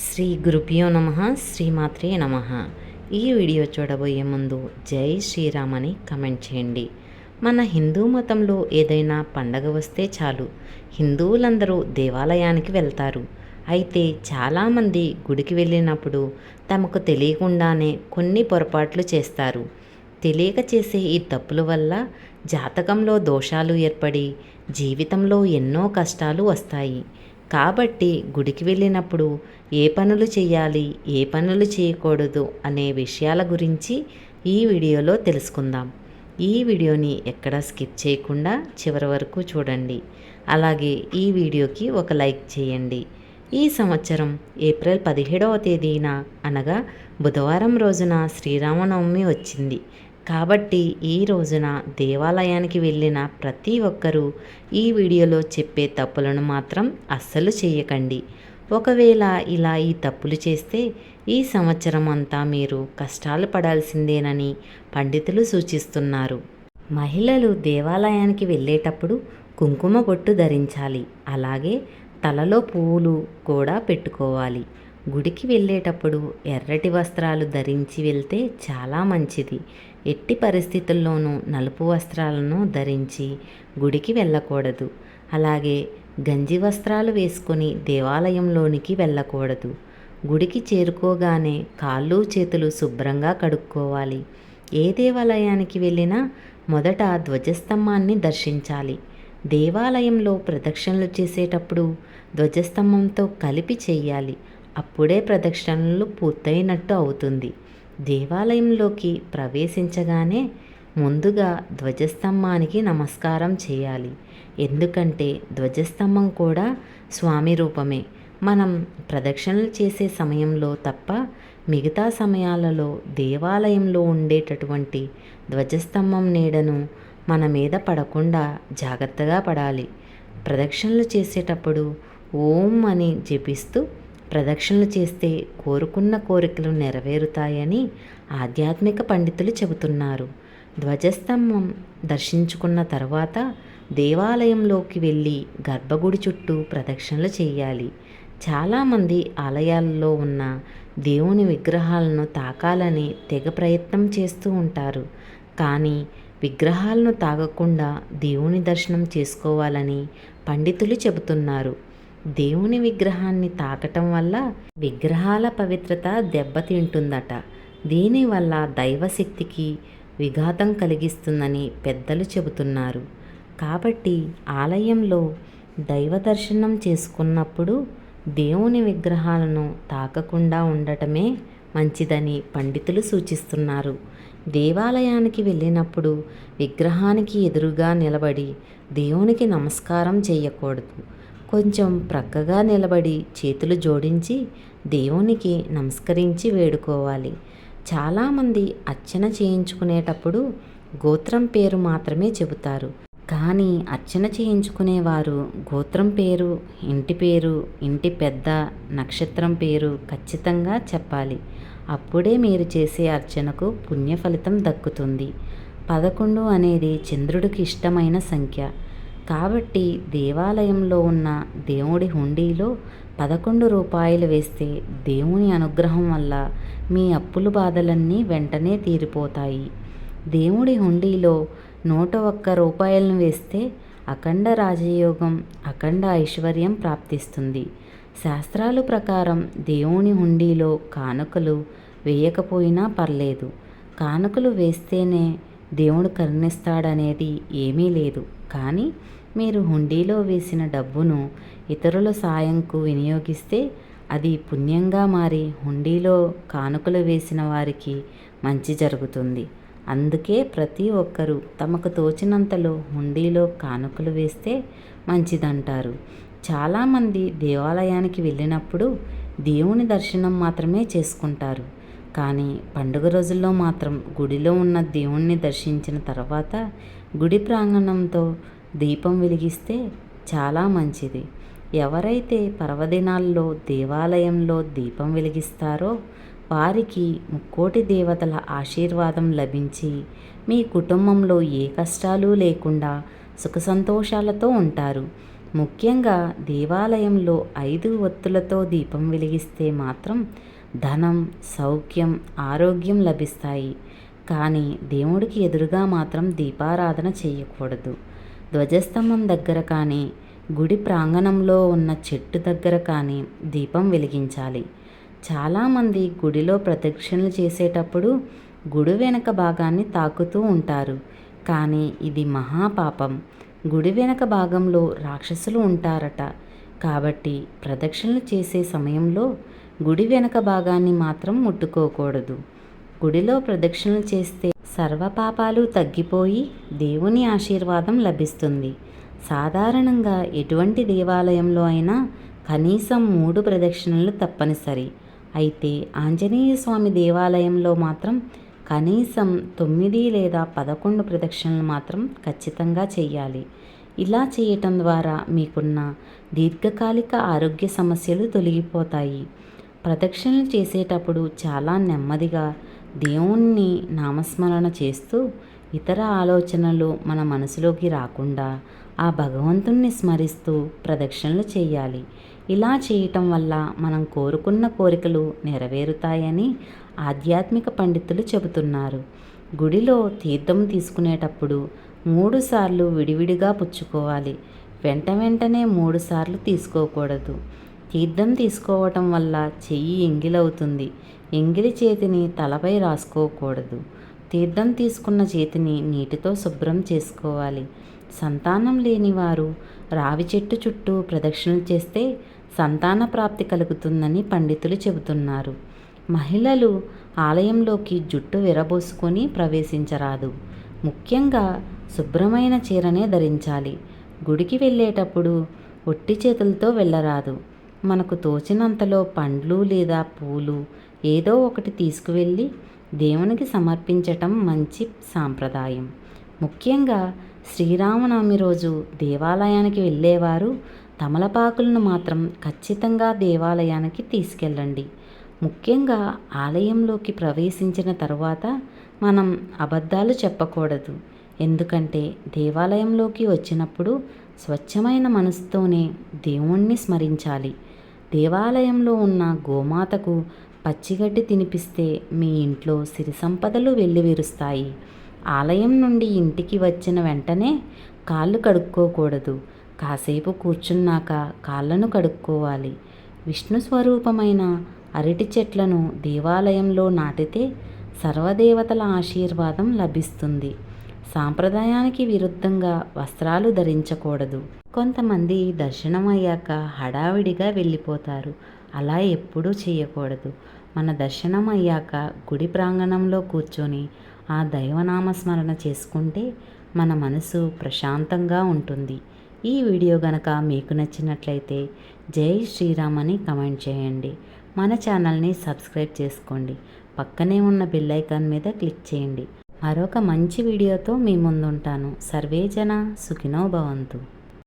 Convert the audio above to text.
శ్రీ గురుభ్యో నమ శ్రీమాత్రే నమ. ఈ వీడియో చూడబోయే ముందు జై శ్రీరామ్ అని కమెంట్ చేయండి. మన హిందూ మతంలో ఏదైనా పండగ వస్తే చాలు. హిందువులందరూ దేవాలయానికి వెళ్తారు. అయితే చాలామంది గుడికి వెళ్ళినప్పుడు తమకు తెలియకుండానే కొన్ని పొరపాట్లు చేస్తారు. తెలియక చేసే ఈ తప్పుల వల్ల జాతకంలో దోషాలు ఏర్పడి జీవితంలో ఎన్నో కష్టాలు వస్తాయి. కాబట్టి గుడికి వెళ్ళినప్పుడు ఏ పనులు చేయాలి ఏ పనులు చేయకూడదు అనే విషయాల గురించి ఈ వీడియోలో తెలుసుకుందాం. ఈ వీడియోని ఎక్కడ స్కిప్ చేయకుండా చివరి వరకు చూడండి. అలాగే ఈ వీడియోకి ఒక లైక్ చేయండి. ఈ సంవత్సరం ఏప్రిల్ పదిహేడవ తేదీన అనగా బుధవారం రోజున శ్రీరామనవమి వచ్చింది. కాబట్టి ఈ రోజున దేవాలయానికి వెళ్ళిన ప్రతి ఒక్కరూ ఈ వీడియోలో చెప్పే తప్పులను మాత్రం అస్సలు చేయకండి. ఒకవేళ ఇలా ఈ తప్పులు చేస్తే ఈ సంవత్సరం అంతా మీరు కష్టాలు పడాల్సిందేనని పండితులు సూచిస్తున్నారు. మహిళలు దేవాలయానికి వెళ్ళేటప్పుడు కుంకుమ బొట్టు ధరించాలి. అలాగే తలలో పువ్వులు కూడా పెట్టుకోవాలి. గుడికి వెళ్ళేటప్పుడు ఎర్రటి వస్త్రాలు ధరించి వెళ్తే చాలా మంచిది. ఎట్టి పరిస్థితుల్లోనూ నలుపు వస్త్రాలను ధరించి గుడికి వెళ్ళకూడదు. అలాగే గంజి వస్త్రాలు వేసుకొని దేవాలయంలోనికి వెళ్ళకూడదు. గుడికి చేరుకోగానే కాళ్ళు చేతులు శుభ్రంగా కడుక్కోవాలి. ఏ దేవాలయానికి వెళ్ళినా మొదట ధ్వజస్తంభాన్ని దర్శించాలి. దేవాలయంలో ప్రదక్షిణలు చేసేటప్పుడు ధ్వజస్తంభంతో కలిపి చేయాలి. అప్పుడే ప్రదక్షిణలు పూర్తయినట్టు అవుతుంది. దేవాలయంలోకి ప్రవేశించగానే ముందుగా ధ్వజస్తంభానికి నమస్కారం చేయాలి. ఎందుకంటే ధ్వజస్తంభం కూడా స్వామి రూపమే. మనం ప్రదక్షిణలు చేసే సమయంలో తప్ప మిగతా సమయాలలో దేవాలయంలో ఉండేటటువంటి ధ్వజస్తంభం నీడను మన మీద పడకుండా జాగ్రత్తగా పడాలి. ప్రదక్షిణలు చేసేటప్పుడు ఓం అని జపిస్తూ ప్రదక్షిణలు చేస్తే కోరుకున్న కోరికలు నెరవేరుతాయని ఆధ్యాత్మిక పండితులు చెబుతున్నారు. ధ్వజస్తంభం దర్శించుకున్న తర్వాత దేవాలయంలోకి వెళ్ళి గర్భగుడి చుట్టూ ప్రదక్షిణలు చేయాలి. చాలామంది ఆలయాల్లో ఉన్న దేవుని విగ్రహాలను తాకాలని తెగ ప్రయత్నం చేస్తూ ఉంటారు. కానీ విగ్రహాలను తాగకుండా దేవుని దర్శనం చేసుకోవాలని పండితులు చెబుతున్నారు. దేవుని విగ్రహాన్ని తాకటం వల్ల విగ్రహాల పవిత్రత దెబ్బతింటుందట. దీనివల్ల దైవశక్తికి విఘాతం కలిగిస్తుందని పెద్దలు చెబుతున్నారు. కాబట్టి ఆలయంలో దైవ దర్శనం చేసుకున్నప్పుడు దేవుని విగ్రహాలను తాకకుండా ఉండటమే మంచిదని పండితులు సూచిస్తున్నారు. దేవాలయానికి వెళ్ళినప్పుడు విగ్రహానికి ఎదురుగా నిలబడి దేవునికి నమస్కారం చేయకూడదు. కొంచెం ప్రక్కగా నిలబడి చేతులు జోడించి దేవునికి నమస్కరించి వేడుకోవాలి. చాలామంది అర్చన చేయించుకునేటప్పుడు గోత్రం పేరు మాత్రమే చెబుతారు. కానీ అర్చన చేయించుకునేవారు గోత్రం పేరు ఇంటి పేరు ఇంటి పెద్ద నక్షత్రం పేరు ఖచ్చితంగా చెప్పాలి. అప్పుడే మీరు చేసే అర్చనకు పుణ్య ఫలితం దక్కుతుంది. పదకొండు అనేది చంద్రుడికి ఇష్టమైన సంఖ్య. కాబట్టి దేవాలయంలో ఉన్న దేవుడి హుండీలో పదకొండు రూపాయలు వేస్తే దేవుని అనుగ్రహం వల్ల మీ అప్పుల బాధలన్నీ వెంటనే తీరిపోతాయి. దేవుడి హుండీలో నూట ఒక్క రూపాయలను వేస్తే అఖండ రాజయోగం అఖండ ఐశ్వర్యం ప్రాప్తిస్తుంది. శాస్త్రాలు ప్రకారం దేవుని హుండీలో కానుకలు వేయకపోయినా పర్లేదు. కానుకలు వేస్తేనే దేవుడు కరుణిస్తాడనేది ఏమీ లేదు. కానీ మీరు హుండీలో వేసిన డబ్బును ఇతరుల సాయంకు వినియోగిస్తే అది పుణ్యంగా మారి హుండీలో కానుకలు వేసిన వారికి మంచి జరుగుతుంది. అందుకే ప్రతి ఒక్కరూ తమకు తోచినంతలో హుండీలో కానుకలు వేస్తే మంచిదంటారు. చాలామంది దేవాలయానికి వెళ్ళినప్పుడు దేవుని దర్శనం మాత్రమే చేసుకుంటారు. కానీ పండుగ రోజుల్లో మాత్రం గుడిలో ఉన్న దేవుణ్ణి దర్శించిన తర్వాత గుడి ప్రాంగణంతో దీపం వెలిగిస్తే చాలా మంచిది. ఎవరైతే పర్వదినాల్లో దేవాలయంలో దీపం వెలిగిస్తారో వారికి ముక్కోటి దేవతల ఆశీర్వాదం లభించి మీ కుటుంబంలో ఏ కష్టాలు లేకుండా సుఖ సంతోషాలతో ఉంటారు. ముఖ్యంగా దేవాలయంలో ఐదు ఒత్తులతో దీపం వెలిగిస్తే మాత్రం ధనం సౌఖ్యం ఆరోగ్యం లభిస్తాయి. కానీ దేవుడికి ఎదురుగా మాత్రం దీపారాధన చేయకూడదు. ధ్వజస్తంభం దగ్గర కానీ గుడి ప్రాంగణంలో ఉన్న చెట్టు దగ్గర కానీ దీపం వెలిగించాలి. చాలామంది గుడిలో ప్రదక్షిణలు చేసేటప్పుడు గుడి వెనక భాగాన్ని తాకుతూ ఉంటారు. కానీ ఇది మహాపాపం. గుడి వెనక భాగంలో రాక్షసులు ఉంటారట. కాబట్టి ప్రదక్షిణలు చేసే సమయంలో గుడి వెనక భాగాన్ని మాత్రం ముట్టుకోకూడదు. గుడిలో ప్రదక్షిణలు చేస్తే సర్వపాపాలు తగ్గిపోయి దేవుని ఆశీర్వాదం లభిస్తుంది. సాధారణంగా ఎటువంటి దేవాలయంలో అయినా కనీసం మూడు ప్రదక్షిణలు తప్పనిసరి. అయితే ఆంజనేయ స్వామి దేవాలయంలో మాత్రం కనీసం తొమ్మిది లేదా పదకొండు ప్రదక్షిణలు మాత్రం ఖచ్చితంగా చేయాలి. ఇలా చేయటం ద్వారా మీకున్న దీర్ఘకాలిక ఆరోగ్య సమస్యలు తొలగిపోతాయి. ప్రదక్షిణలు చేసేటప్పుడు చాలా నెమ్మదిగా దేవుణ్ణి నామస్మరణ చేస్తూ ఇతర ఆలోచనలు మన మనసులోకి రాకుండా ఆ భగవంతుణ్ణి స్మరిస్తూ ప్రదక్షిణలు చేయాలి. ఇలా చేయటం వల్ల మనం కోరుకున్న కోరికలు నెరవేరుతాయని ఆధ్యాత్మిక పండితులు చెబుతున్నారు. గుడిలో తీర్థం తీసుకునేటప్పుడు మూడుసార్లు విడివిడిగా పుచ్చుకోవాలి. వెంట వెంటనే మూడుసార్లు తీసుకోకూడదు. తీర్థం తీసుకోవటం వల్ల చెయ్యి ఎంగిలవుతుంది. ఎంగిలి చేతిని తలపై రాసుకోకూడదు. తీర్థం తీసుకున్న చేతిని నీటితో శుభ్రం చేసుకోవాలి. సంతానం లేని వారు రావి చెట్టు చుట్టూ ప్రదక్షిణలు చేస్తే సంతాన ప్రాప్తి కలుగుతుందని పండితులు చెబుతున్నారు. మహిళలు ఆలయంలోకి జుట్టు విరబోసుకొని ప్రవేశించరాదు. ముఖ్యంగా శుభ్రమైన చీరనే ధరించాలి. గుడికి వెళ్ళేటప్పుడు ఒట్టి చేతులతో వెళ్ళరాదు. మనకు తోచినంతలో పండ్లు లేదా పూలు ఏదో ఒకటి తీసుకువెళ్ళి దేవునికి సమర్పించటం మంచి సాంప్రదాయం. ముఖ్యంగా శ్రీరామనవమి రోజు దేవాలయానికి వెళ్ళేవారు తమలపాకులను మాత్రం ఖచ్చితంగా దేవాలయానికి తీసుకెళ్ళండి. ముఖ్యంగా ఆలయంలోకి ప్రవేశించిన తరువాత మనం అబద్ధాలు చెప్పకూడదు. ఎందుకంటే దేవాలయంలోకి వచ్చినప్పుడు స్వచ్ఛమైన మనసుతోనే దేవుణ్ణి స్మరించాలి. దేవాలయంలో ఉన్న గోమాతకు పచ్చిగడ్డి తినిపిస్తే మీ ఇంట్లో సిరి సంపదలు వెల్లివిరుస్తాయి ఆలయం నుండి ఇంటికి వచ్చిన వెంటనే కాళ్ళు కడుక్కోకూడదు. కాసేపు కూర్చున్నాక కాళ్ళను కడుక్కోవాలి. విష్ణు స్వరూపమైన అరటి చెట్లను దేవాలయంలో నాటితే సర్వదేవతల ఆశీర్వాదం లభిస్తుంది. సాంప్రదాయానికి విరుద్ధంగా వస్త్రాలు ధరించకూడదు. కొంతమంది దర్శనం అయ్యాక హడావిడిగా వెళ్ళిపోతారు. అలా ఎప్పుడూ చేయకూడదు. మన దర్శనం అయ్యాక గుడి ప్రాంగణంలో కూర్చొని ఆ దైవనామస్మరణ చేసుకుంటే మన మనసు ప్రశాంతంగా ఉంటుంది. ఈ వీడియో గనక మీకు నచ్చినట్లయితే జై శ్రీరామ్ అని కమెంట్ చేయండి. మన ఛానల్ని సబ్స్క్రైబ్ చేసుకోండి. పక్కనే ఉన్న బెల్ ఐకాన్ మీద క్లిక్ చేయండి. మరొక మంచి వీడియోతో మీ ముందుంటాను. సర్వేజన సుఖినో భవంతు.